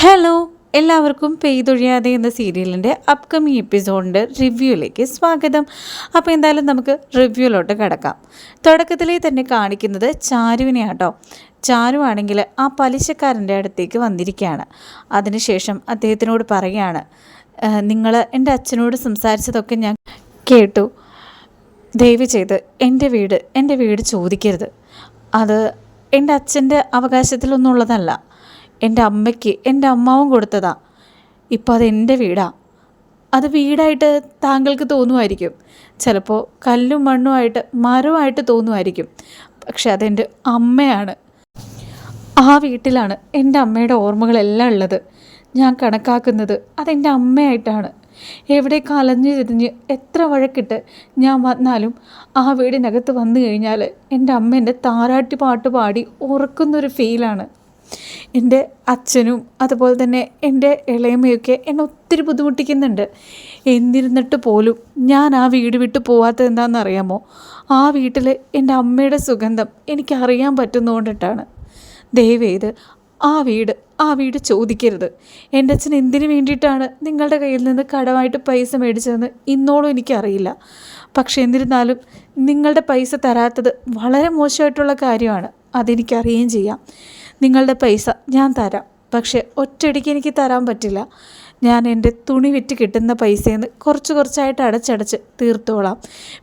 Hello എല്ലാവർക്കും പെയ്തൊഴിയാതെ എന്ന സീരിയലിന്റെ അപ്കമിങ് എപ്പിസോഡിന്റെ റിവ്യൂയിലേക്ക് സ്വാഗതം. അപ്പോൾ എന്തായാലും നമുക്ക് റിവ്യൂയിലോട്ട് കിടക്കാം. തുടക്കത്തിലേ തന്നെ കാണിക്കുന്നത് ചാരുവിനെ ആട്ടോ ചാരു ആണെങ്കിൽ ആ പലിശക്കാരന്റെ അടുത്തേക്ക് വന്നിരിക്കുകയാണ്. അതിനുശേഷം അദ്ദേഹത്തിനോട് പറയുകയാണ് നിങ്ങൾ എന്റെ അച്ഛനോട് സംസാരിച്ചതൊക്കെ ഞാൻ കേട്ടു. ദയവ് ചെയ്ത് എന്റെ വീട് എന്റെ വീട് ചോദിക്കരുത്. അത് എന്റെ അച്ഛന്റെ അവകാശത്തിലൊന്നും ഉള്ളതല്ല എന്റെ അമ്മയ്ക്ക് എന്റെ അമ്മാവും കൊടുത്തതാ. ഇപ്പോൾ അത് എന്റെ വീടാ. അത് വീടായിട്ട് താങ്കൾക്ക് തോന്നുമായിരിക്കും. ചിലപ്പോൾ കല്ലും മണ്ണുമായിട്ട് മരമായിട്ട് തോന്നുമായിരിക്കും. പക്ഷെ അതെന്റെ അമ്മയാണ്. ആ വീട്ടിലാണ് എന്റെ അമ്മയുടെ ഓർമ്മകളെല്ലാം ഉള്ളത്. ഞാൻ കണക്കാക്കുന്നത് അതെന്റെ അമ്മയായിട്ടാണ്. എവിടെ കലഞ്ഞു തിരിഞ്ഞ് എത്ര വഴക്കിട്ട് ഞാൻ വന്നാലും ആ വീടിനകത്ത് വന്നു കഴിഞ്ഞാൽ എന്റെ അമ്മ എന്റെ താരാട്ടി പാട്ട് പാടി ഉറക്കുന്നൊരു ഫീലാണ്. എന്റെ അച്ഛനും അതുപോലെ തന്നെ എന്റെ ഇളയമ്മയൊക്കെ എന്നെ ഒത്തിരി ബുദ്ധിമുട്ടിക്കുന്നുണ്ട്. എന്നിരുന്നിട്ട് പോലും ഞാൻ ആ വീട് വിട്ട് പോവാത്തത് എന്താണെന്ന് അറിയാമോ ആ വീട്ടിൽ എന്റെ അമ്മയുടെ സുഗന്ധം എനിക്കറിയാൻ പറ്റുന്നതുകൊണ്ടിട്ടാണ്. ദയവേത് ആ വീട് ആ വീട് ചോദിക്കരുത്. എന്റെ അച്ഛൻ എന്തിനു വേണ്ടിയിട്ടാണ് നിങ്ങളുടെ കയ്യിൽ നിന്ന് കടമായിട്ട് പൈസ മേടിച്ചതെന്ന് ഇന്നോളം എനിക്കറിയില്ല. പക്ഷേ എന്നിരുന്നാലും നിങ്ങളുടെ പൈസ തരാത്തത് വളരെ മോശമായിട്ടുള്ള കാര്യമാണ്. അതെനിക്കറിയുകയും ചെയ്യാം. നിങ്ങളുടെ പൈസ ഞാൻ തരാം. പക്ഷേ ഒറ്റയടിക്ക് എനിക്ക് തരാൻ പറ്റില്ല. ഞാൻ എന്റെ തുണി വിറ്റ് കിട്ടുന്ന പൈസയിൽ നിന്ന് കുറച്ച് കുറച്ചായിട്ട് അടച്ചടച്ച് തീർത്തോളാം.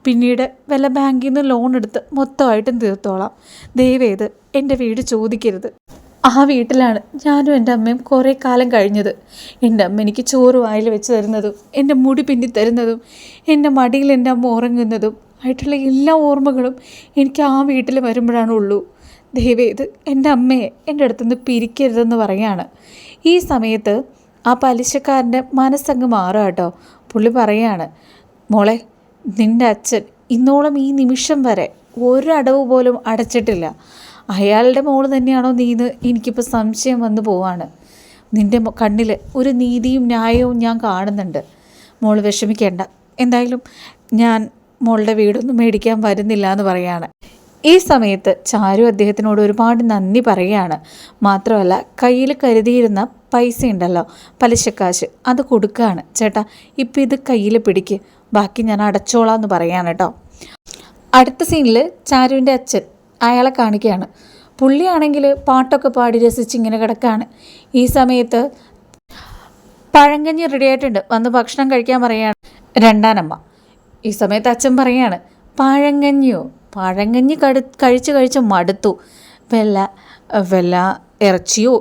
പിന്നീട് വല്ല ബാങ്കിൽ നിന്ന് ലോൺ എടുത്ത് മൊത്തമായിട്ടും തീർത്തോളാം. ദയവേത് എന്റെ വീട് ചോദിക്കരുത്. ആ വീട്ടിലാണ് ഞാനും എന്റെ അമ്മയും കുറേ കാലം കഴിഞ്ഞത്. എന്റെ അമ്മ എനിക്ക് ചോറ് വായിൽ വെച്ച് തരുന്നതും എന്റെ മുടി പിന്നി തരുന്നതും എന്റെ മടിയിൽ എന്റെ അമ്മ ഉറങ്ങുന്നതും ആയിട്ടുള്ള എല്ലാ ഓർമ്മകളും എനിക്ക് ആ വീട്ടിൽ വരുമ്പോഴാണ് ഉള്ളൂ. ദയവേത് എന്റെ അമ്മയെ എന്റെ അടുത്തുനിന്ന് പിരിക്കരുതെന്ന് പറയാണ് ഈ സമയത്ത് ആ പലിശക്കാരന്റെ മനസ്സങ്ങ് മാറുക കേട്ടോ. പുള്ളി പറയാണ് മോളെ നിന്റെ അച്ഛൻ ഇന്നോളം ഈ നിമിഷം വരെ ഒരടവ് പോലും അടച്ചിട്ടില്ല. അയാളുടെ മോൾ തന്നെയാണോ നീന്ന് എനിക്കിപ്പോൾ സംശയം വന്നു പോവാണ്. നിന്റെ കണ്ണിൽ ഒരു നീതിയും ന്യായവും ഞാൻ കാണുന്നുണ്ട്. മോൾ വിഷമിക്കേണ്ട. എന്തായാലും ഞാൻ മോളുടെ വീടൊന്നും മേടിക്കാൻ വരുന്നില്ല എന്ന് പറയാണ് ഈ സമയത്ത് ചാരു അദ്ദേഹത്തിനോട് ഒരുപാട് നന്ദി പറയുകയാണ്. മാത്രമല്ല കയ്യിൽ കരുതിയിരുന്ന പൈസ ഉണ്ടല്ലോ പലിശക്കാശ് അത് കൊടുക്കുകയാണ്. ചേട്ടാ ഇപ്പം ഇത് കയ്യിൽ പിടിക്ക് ബാക്കി ഞാൻ അടച്ചോളാം എന്ന് പറയാണ് കേട്ടോ. അടുത്ത സീനിൽ ചാരുവിന്റെ അച്ഛൻ അയാളെ കാണിക്കുകയാണ്. പുള്ളിയാണെങ്കിൽ പാട്ടൊക്കെ പാടി രസിച്ച് ഇങ്ങനെ കിടക്കുകയാണ് ഈ സമയത്ത് പഴങ്കഞ്ഞി റെഡി ആയിട്ടുണ്ട്. വന്ന് ഭക്ഷണം കഴിക്കാൻ പറയാണ് രണ്ടാനമ്മ. ഈ സമയത്ത് അച്ഛൻ പറയാണ് പഴങ്കഞ്ഞിയോ? പഴങ്കഞ്ഞി കടു കഴിച്ച് കഴിച്ച് മടുത്തു. വല്ല വല്ല ഇറച്ചിയോ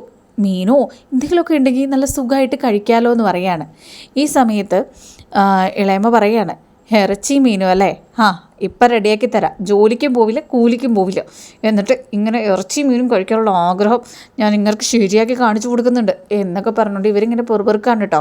മീനോ എന്തെങ്കിലുമൊക്കെ ഉണ്ടെങ്കിൽ നല്ല സുഖമായിട്ട് കഴിക്കാമല്ലോ എന്ന് പറയാണ്. ഈ സമയത്ത് ഇളയമ്മ പറയാണ് ഇറച്ചി മീനും അല്ലേ? ആ ഇപ്പം റെഡിയാക്കി തരാം. ജോലിക്കും പോവില്ല കൂലിക്കും പോവില്ല. എന്നിട്ട് ഇങ്ങനെ ഇറച്ചി മീനും കഴിക്കാനുള്ള ആഗ്രഹം ഞാൻ നിങ്ങൾക്ക് ശരിയാക്കി കാണിച്ചു കൊടുക്കുന്നുണ്ട് എന്നൊക്കെ പറഞ്ഞുകൊണ്ട് ഇവരിങ്ങനെ പെറുപെറുക്കാണ് കേട്ടോ.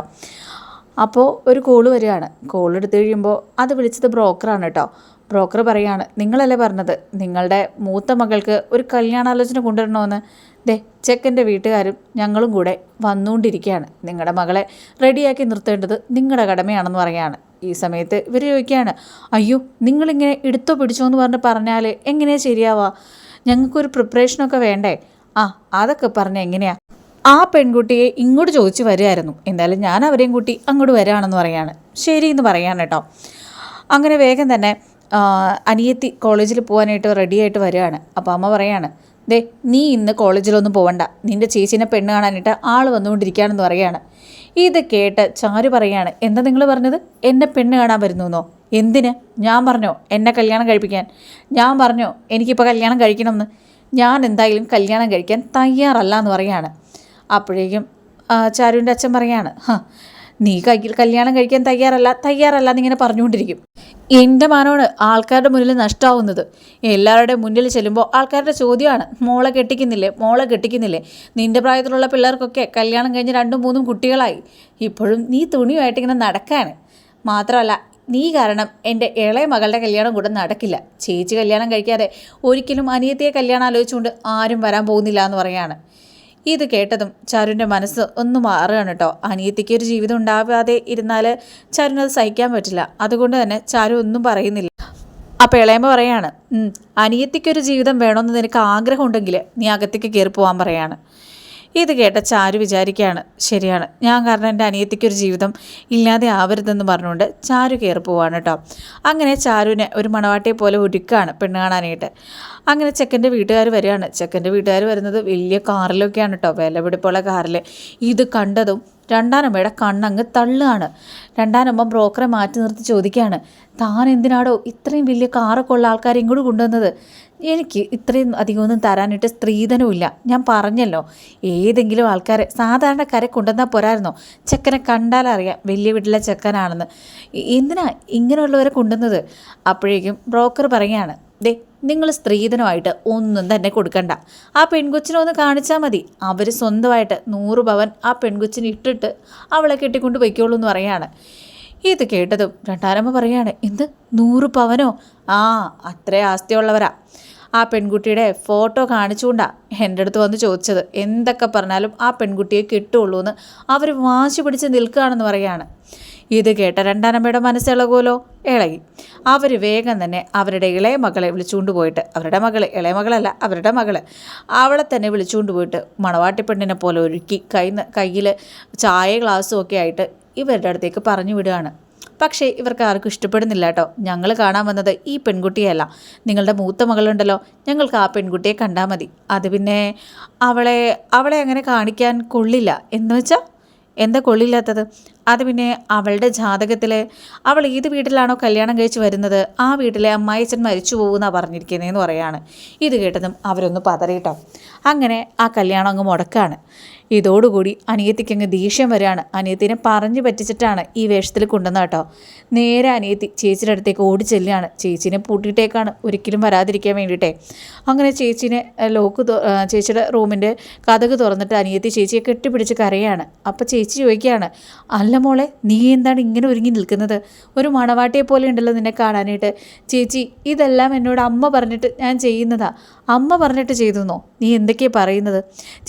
അപ്പോൾ ഒരു കോൾ വരികയാണ്. കോൾ എടുത്തു കഴിയുമ്പോൾ അത് വിളിച്ചത് ബ്രോക്കറാണ് കേട്ടോ. ബ്രോക്കർ പറയാണ് നിങ്ങളല്ലേ പറഞ്ഞത്? നിങ്ങളുടെ മൂത്ത മകൾക്ക് ഒരു കല്യാണാലോചന കൊണ്ടുവരണമെന്ന്? ദേ ചെക്കന്റെ വീട്ടുകാരും ഞങ്ങളും കൂടെ വന്നുകൊണ്ടിരിക്കുകയാണ്. നിങ്ങളുടെ മകളെ റെഡിയാക്കി നിർത്തേണ്ടത് നിങ്ങളുടെ കടമയാണെന്ന് പറയാണ്. ഈ സമയത്ത് ഇവർ ചോദിക്കുകയാണ് അയ്യോ നിങ്ങളിങ്ങനെ എടുത്തോ പിടിച്ചോ എന്ന് പറഞ്ഞ് പറഞ്ഞാൽ എങ്ങനെയാണ് ശരിയാവുക ഞങ്ങൾക്കൊരു പ്രിപ്പറേഷനൊക്കെ വേണ്ടേ? ആ അതൊക്കെ പറഞ്ഞ എങ്ങനെയാ? ആ പെൺകുട്ടിയെ ഇങ്ങോട്ട് ചോദിച്ചു വരികയായിരുന്നു. എന്തായാലും ഞാൻ അവരെയും കൂട്ടി അങ്ങോട്ട് വരാണെന്ന് പറയാണ്. ശരി എന്ന് പറയാണ് കേട്ടോ. അങ്ങനെ വേഗം തന്നെ അനിയത്തി കോളേജിൽ പോകാനായിട്ട് റെഡിയായിട്ട് വരികയാണ്. അപ്പോൾ അമ്മ പറയാണ് ദേ നീ ഇന്ന് കോളേജിലൊന്നും പോവണ്ട. നിന്റെ ചേച്ചീനെ പെണ്ണ് കാണാനായിട്ട് ആൾ വന്നുകൊണ്ടിരിക്കുകയാണെന്ന് പറയാണ്. ഇത് കേട്ട് ചാരു പറയാണ് എന്താ നിങ്ങൾ പറഞ്ഞത്? എന്നെ പെണ്ണ് കാണാൻ വരുന്നു എന്നോ എന്തിന്? ഞാൻ പറഞ്ഞോ എന്നെ കല്യാണം കഴിപ്പിക്കാൻ. ഞാൻ പറഞ്ഞോ എനിക്കിപ്പോൾ കല്യാണം കഴിക്കണമെന്ന്. ഞാൻ എന്തായാലും കല്യാണം കഴിക്കാൻ തയ്യാറല്ല എന്ന് പറയാണ്. അപ്പോഴേക്കും ചാരുവിന്റെ അച്ഛൻ പറയാണ് നീ കയ്യിൽ കല്യാണം കഴിക്കാൻ തയ്യാറല്ല തയ്യാറല്ല എന്നിങ്ങനെ പറഞ്ഞുകൊണ്ടിരിക്കും. എന്റെ മാനമാണ് ആൾക്കാരുടെ മുന്നിൽ നഷ്ടമാവുന്നത് എല്ലാവരുടെ മുന്നിൽ ചെല്ലുമ്പോൾ ആൾക്കാരുടെ ചോദ്യമാണ് മോളെ കെട്ടിക്കുന്നില്ലേ? മോളെ കെട്ടിക്കുന്നില്ലേ? നിന്റെ പ്രായത്തിലുള്ള പിള്ളേർക്കൊക്കെ കല്യാണം കഴിഞ്ഞ് രണ്ടും മൂന്നും കുട്ടികളായി. ഇപ്പോഴും നീ തുണിയുമായിട്ട് ഇങ്ങനെ നടക്കാണ്. മാത്രമല്ല നീ കാരണം എന്റെ ഇളയ മകളുടെ കല്യാണം കൂടെ നടക്കില്ല. ചേച്ചി കല്യാണം കഴിക്കാതെ ഒരിക്കലും അനിയത്തിയെ കല്യാണം ആലോചിച്ചുകൊണ്ട് ആരും വരാൻ പോകുന്നില്ല എന്ന് പറയാണ്. ഇത് കേട്ടതും ചാരുവിന്റെ മനസ്സ് ഒന്ന് മാറുകയാണ് കേട്ടോ. അനിയത്തിക്ക് ഒരു ജീവിതം ഉണ്ടാവാതെ ഇരുന്നാൽ ചാരുവിനത് സഹിക്കാൻ പറ്റില്ല. അതുകൊണ്ട് തന്നെ ചാരു ഒന്നും പറയുന്നില്ല. അപ്പോൾ ഇളയമ്മ പറയാണ് അനിയത്തിക്കൊരു ജീവിതം വേണമെന്ന് നിനക്ക് ആഗ്രഹമുണ്ടെങ്കിൽ നീ അകത്തേക്ക് കയറി പോകാൻ പറയാണ്. ഇത് കേട്ട ചാരു വിചാരിക്കുകയാണ് ശരിയാണ്. ഞാൻ കാരണം എന്റെ അനിയത്തിക്കൊരു ജീവിതം ഇല്ലാതെ ആവരുതെന്ന് പറഞ്ഞുകൊണ്ട് ചാരു കയറി പോവാണ് കേട്ടോ അങ്ങനെ ചാരുവിനെ ഒരു മണവാട്ടിയെ പോലെ ഒരുക്കാണ് പെണ്ണ് കാണാനായിട്ട്. അങ്ങനെ ചെക്കന്റെ വീട്ടുകാർ വരികയാണ്. ചെക്കന്റെ വീട്ടുകാർ വരുന്നത് വലിയ കാറിലൊക്കെയാണ് കേട്ടോ വിലപിടിപ്പുള്ള കാറിൽ ഇത് കണ്ടതും രണ്ടാനമ്മയുടെ കണ്ണങ്ങ് തള്ളുകയാണ്. രണ്ടാനമ്മ ബ്രോക്കറെ മാറ്റി നിർത്തി ചോദിക്കുകയാണ് താൻ എന്തിനാടോ ഇത്രയും വലിയ കാറൊക്കെ ഉള്ള ആൾക്കാരെ ഇങ്ങോട്ട് കൊണ്ടുവന്നത്? എനിക്ക് ഇത്രയും അധികമൊന്നും തരാനായിട്ട് സ്ത്രീധനമില്ല ഞാൻ പറഞ്ഞല്ലോ ഏതെങ്കിലും ആൾക്കാരെ സാധാരണക്കാരെ കൊണ്ടുവന്നാൽ പോരായിരുന്നോ? ചെക്കനെ കണ്ടാലറിയാം വലിയ വീട്ടിലെ ചെക്കനാണെന്ന്. എന്തിനാ ഇങ്ങനെയുള്ളവരെ കൊണ്ടുവന്നത്? അപ്പോഴേക്കും ബ്രോക്കർ പറയുകയാണ് ദേ നിങ്ങൾ സ്ത്രീധനമായിട്ട് ഒന്നും തന്നെ കൊടുക്കണ്ട. ആ പെൺകൊച്ചിനെ ഒന്ന് കാണിച്ചാൽ മതി. അവർ സ്വന്തമായിട്ട് നൂറ് ഭവൻ ആ പെൺകൊച്ചിന് ഇട്ടിട്ട് അവളെ കെട്ടിക്കൊണ്ട് പൊയ്ക്കോളൂ എന്ന് പറയാണ്. ഇത് കേട്ടതും രണ്ടാരമ്മ പറയാണ് എന്ത്? നൂറ് പവനോ? ആ അത്രേ ആസ്തിയുള്ളവരാ. ആ പെൺകുട്ടിയുടെ ഫോട്ടോ കാണിച്ചുകൊണ്ടാണ് എന്റെ അടുത്ത് വന്ന് ചോദിച്ചത്. എന്തൊക്കെ പറഞ്ഞാലും ആ പെൺകുട്ടിയെ കിട്ടുള്ളൂ എന്ന് അവർ വാശി പിടിച്ച് നിൽക്കുകയാണെന്ന് പറയാണ്. ഇത് കേട്ട രണ്ടാനമ്മയുടെ മനസ്സിളകുമല്ലോ ഇളകി. അവർ വേഗം തന്നെ അവരുടെ ഇളയ മകളെ വിളിച്ചുകൊണ്ട് പോയിട്ട് അവരുടെ മകൾ ഇളയ മകളല്ല അവരുടെ മകൾ അവളെ തന്നെ വിളിച്ചുകൊണ്ട് പോയിട്ട് മണവാട്ടി പെണ്ണിനെ പോലെ ഒരുക്കി കൈ കയ്യിൽ ചായ ഗ്ലാസ്സും ഒക്കെ ആയിട്ട് ഇവരുടെ അടുത്തേക്ക് പറഞ്ഞു വിടുകയാണ്. പക്ഷേ ഇവർക്ക് ആർക്കും ഇഷ്ടപ്പെടുന്നില്ല കേട്ടോ. ഞങ്ങൾ കാണാൻ വന്നത് ഈ പെൺകുട്ടിയല്ല. നിങ്ങളുടെ മൂത്ത മകളുണ്ടല്ലോ. ഞങ്ങൾക്ക് ആ പെൺകുട്ടിയെ കണ്ടാൽ മതി. അത് പിന്നെ അവളെ അവളെ അങ്ങനെ കാണിക്കാൻ കൊള്ളില്ല. എന്ന് വെച്ചാൽ എന്താ കൊള്ളില്ലാത്തത്? അത് പിന്നെ അവളുടെ ജാതകത്തിൽ അവൾ ഏത് വീട്ടിലാണോ കല്യാണം കഴിച്ച് വരുന്നത് ആ വീട്ടിലെ അമ്മായിച്ചൻ മരിച്ചു പോകുമെന്നാണ് പറഞ്ഞിരിക്കുന്നതെന്ന് പറയാണ്. ഇത് കേട്ടതും അവരൊന്ന് പതറിയിട്ടോ. അങ്ങനെ ആ കല്യാണം അങ്ങ് മുടക്കാണ്. ഇതോടുകൂടി അനിയത്തിക്ക് അങ്ങ് ദേഷ്യം വരികയാണ് അനിയത്തിനെ പറഞ്ഞു പറ്റിച്ചിട്ടാണ് ഈ വേഷത്തിൽ കൊണ്ടുവന്നത് കേട്ടോ. നേരെ അനിയത്തി ചേച്ചിയുടെ അടുത്തേക്ക് ഓടി ചെല്ലുകയാണ്. ചേച്ചീനെ പൂട്ടിയിട്ടേക്കാണ് ഒരിക്കലും വരാതിരിക്കാൻ വേണ്ടിയിട്ടേ. അങ്ങനെ ചേച്ചീനെ ലോക്ക് ചേച്ചിയുടെ റൂമിന്റെ കഥക് തുറന്നിട്ട് അനിയത്തി ചേച്ചിയെ കെട്ടിപ്പിടിച്ച് കരയാണ്. അപ്പോൾ ചേച്ചി ചോദിക്കുകയാണ് അല്ല മോളെ നീ എന്താണ് ഇങ്ങനെ ഒരുങ്ങി നിൽക്കുന്നത്? ഒരു മണവാട്ടിയെ പോലെ ഉണ്ടല്ലോ നിന്നെ കാണാനായിട്ട്. ചേച്ചി ഇതെല്ലാം എന്നോട് അമ്മ പറഞ്ഞിട്ട് ഞാൻ ചെയ്യുന്നതാ. അമ്മ പറഞ്ഞിട്ട് ചെയ്തെന്നോ? നീ എന്തൊക്കെയാണ് പറയുന്നത്?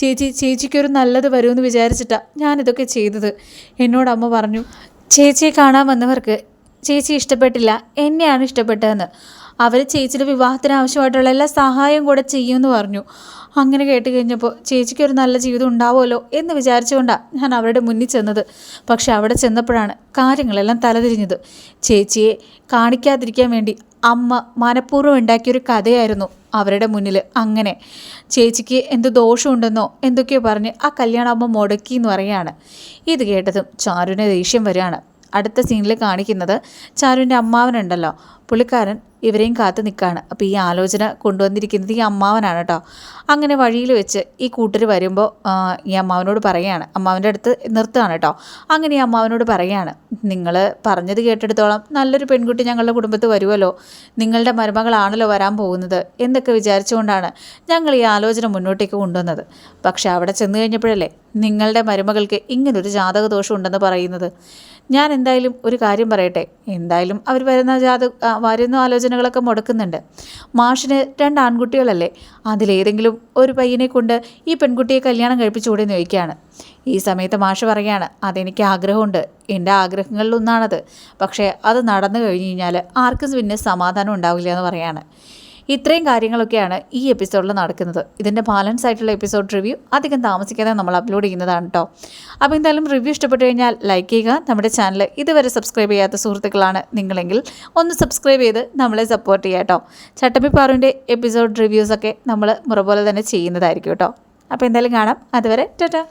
ചേച്ചി ചേച്ചിക്കൊരു നല്ലത് വരുമെന്ന് വിചാരിച്ചിട്ടാണ് ഞാനിതൊക്കെ ചെയ്തത്. എന്നോട് അമ്മ പറഞ്ഞു ചേച്ചിയെ കാണാൻ വന്നവർക്ക് ചേച്ചി ഇഷ്ടപ്പെട്ടില്ല എന്നെയാണ് ഇഷ്ടപ്പെട്ടതെന്ന്. അവർ ചേച്ചിയുടെ വിവാഹത്തിന് ആവശ്യമായിട്ടുള്ള എല്ലാ സഹായവും കൂടെ ചെയ്യുമെന്ന് പറഞ്ഞു. അങ്ങനെ കേട്ട് കഴിഞ്ഞപ്പോൾ ചേച്ചിക്ക് ഒരു നല്ല ജീവിതം ഉണ്ടാവുമല്ലോ എന്ന് വിചാരിച്ചുകൊണ്ടാണ് ഞാൻ അവരുടെ മുന്നിൽ ചെന്നത്. പക്ഷെ അവിടെ ചെന്നപ്പോഴാണ് കാര്യങ്ങളെല്ലാം തലതിരിഞ്ഞത്. ചേച്ചിയെ കാണിക്കാതിരിക്കാൻ വേണ്ടി അമ്മ മനഃപൂർവം ഉണ്ടാക്കിയൊരു കഥയായിരുന്നു അവരുടെ മുന്നിൽ അങ്ങനെ ചേച്ചിക്ക് എന്ത് ദോഷമുണ്ടെന്നോ എന്തൊക്കെയോ പറഞ്ഞ് ആ കല്യാണം അമ്മ മുടക്കി എന്ന് പറയാണ് ഇത് കേട്ടതും ചാരുവിനെ ദേഷ്യം വരികയാണ്. അടുത്ത സീനിൽ കാണിക്കുന്നത് ചാരുവിന്റെ അമ്മാവനുണ്ടല്ലോ. പുള്ളിക്കാരൻ ഇവരെയും കാത്തു നിൽക്കുകയാണ് അപ്പോൾ ഈ ആലോചന കൊണ്ടുവന്നിരിക്കുന്നത് ഈ അമ്മാവനാണ് കേട്ടോ അങ്ങനെ വഴിയിൽ വെച്ച് ഈ കൂട്ടർ വരുമ്പോൾ ഈ അമ്മാവനോട് പറയുകയാണ് അമ്മാവന്റെ അടുത്ത് നിർത്തുകയാണ് കേട്ടോ അങ്ങനെ ഈ അമ്മാവനോട് പറയുകയാണ് നിങ്ങൾ പറഞ്ഞത് കേട്ടെടുത്തോളം നല്ലൊരു പെൺകുട്ടി ഞങ്ങളുടെ കുടുംബത്ത് വരുമല്ലോ നിങ്ങളുടെ മരുമകളാണല്ലോ വരാൻ പോകുന്നത്. എന്നൊക്കെ വിചാരിച്ചുകൊണ്ടാണ് ഞങ്ങൾ ഈ ആലോചന മുന്നോട്ടേക്ക് കൊണ്ടുവന്നത്. പക്ഷേ അവിടെ ചെന്ന് കഴിഞ്ഞപ്പോഴല്ലേ നിങ്ങളുടെ മരുമകൾക്ക് ഇങ്ങനൊരു ജാതക ദോഷം ഉണ്ടെന്ന് പറയുന്നത്. ഞാൻ എന്തായാലും ഒരു കാര്യം പറയട്ടെ. എന്തായാലും അവർ വരുന്ന ജാത വരുന്ന ആലോചനകളൊക്കെ മുടക്കുന്നുണ്ട്. മാഷിന് രണ്ട് ആൺകുട്ടികളല്ലേ. അതിലേതെങ്കിലും ഒരു പയ്യനെ കൊണ്ട് ഈ പെൺകുട്ടിയെ കല്യാണം കഴിപ്പിച്ചുകൂടെ എന്ന് ചോദിക്കുകയാണ്. ഈ സമയത്ത് മാഷ് പറയുകയാണ് അതെനിക്ക് ആഗ്രഹമുണ്ട്. എന്റെ ആഗ്രഹങ്ങളിലൊന്നാണത് പക്ഷേ അത് നടന്നു കഴിഞ്ഞു കഴിഞ്ഞാൽ ആർക്കും പിന്നെ സമാധാനം ഉണ്ടാവില്ല എന്ന് പറയാണ് ഇത്രയും കാര്യങ്ങളൊക്കെയാണ് ഈ എപ്പിസോഡിൽ നടക്കുന്നത്. ഇതിന്റെ ബാലൻസ് ആയിട്ടുള്ള എപ്പിസോഡ് റിവ്യൂ അധികം താമസിക്കാതെ നമ്മൾ അപ്ലോഡ് ചെയ്യുന്നതാണ് കേട്ടോ അപ്പോൾ എന്തായാലും റിവ്യൂ ഇഷ്ടപ്പെട്ടു കഴിഞ്ഞാൽ ലൈക്ക് ചെയ്യുക. നമ്മുടെ ചാനൽ ഇതുവരെ സബ്സ്ക്രൈബ് ചെയ്യാത്ത സുഹൃത്തുക്കളാണ് നിങ്ങളെങ്കിൽ ഒന്ന് സബ്സ്ക്രൈബ് ചെയ്ത് നമ്മളെ സപ്പോർട്ട് ചെയ്യുക കേട്ടോ ചട്ടമ്പി പാറുവിന്റെ എപ്പിസോഡ് റിവ്യൂസൊക്കെ നമ്മൾ മുറ പോലെ തന്നെ ചെയ്യുന്നതായിരിക്കും കേട്ടോ അപ്പോൾ എന്തായാലും കാണാം. അതുവരെ ടാറ്റാ.